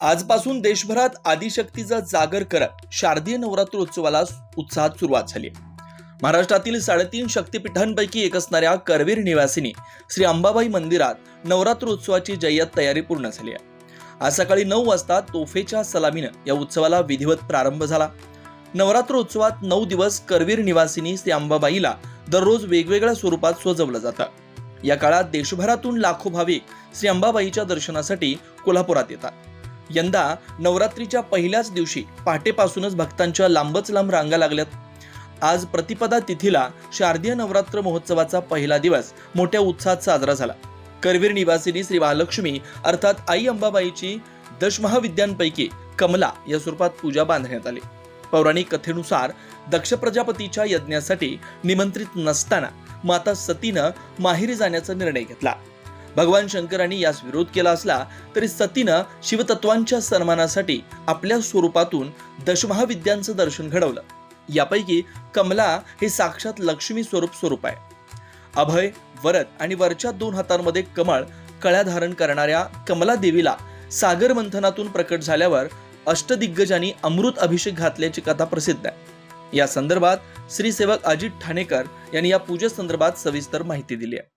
आजपासून देशभरात आदिशक्तीचा जागर करत शारदीय नवरात्रोत्सवाला उत्साहात सुरुवात झाली. महाराष्ट्रातील साडेतीन शक्तिपीठांपैकी एक असणाऱ्या करवीर निवासिनी श्री अंबाबाई मंदिरात नवरात्रोत्सवाची जय्यत तयारी पूर्ण झाली आहे. आज सकाळी नऊ वाजता तोफेच्या सलामीनं या उत्सवाला विधिवत प्रारंभ झाला. नवरात्रोत्सवात नऊ दिवस करवीर निवासिनी श्री अंबाबाईला दररोज वेगवेगळ्या स्वरूपात सजवलं जातं. या काळात देशभरातून लाखो भाविक श्री अंबाबाईच्या दर्शनासाठी कोल्हापुरात येतात. यंदा नवरात्रीच्या पहिल्याच दिवशी पहाटेपासूनच भक्तांच्या लांबच लांब रांगा लागल्यात. आज प्रतिपदा तिथीला शारदीय नवरात्र महोत्सवाचा पहिला दिवस मोठ्या उत्साहात साजरा झाला. करवीर निवासिनी श्री महालक्ष्मी अर्थात आई अंबाबाईची दशमहाविद्यांपैकी कमला या स्वरूपात पूजा बांधण्यात आली. पौराणिक कथेनुसार दक्ष प्रजापतीच्या यज्ञासाठी निमंत्रित नसताना माता सतीनं माहेरी जाण्याचा निर्णय घेतला. भगवान शंकरांनी यास विरोध केला असला तरी सतीनं शिवतत्वांच्या सन्मानासाठी आपल्या स्वरूपातून दशमहाविद्यांचं दर्शन घडवलं. यापैकी कमला हे साक्षात लक्ष्मी स्वरूप स्वरूप आहे. अभय वरद आणि वरच्या दोन हातांमध्ये कमळ कळ्या धारण करणाऱ्या कमला देवीला सागर मंथनातून प्रकट झाल्यावर अष्टदिग्गजांनी अमृत अभिषेक घातल्याची कथा प्रसिद्ध आहे. या संदर्भात श्रीसेवक अजित ठाणेकर यांनी या पूजेसंदर्भात सविस्तर माहिती दिली आहे.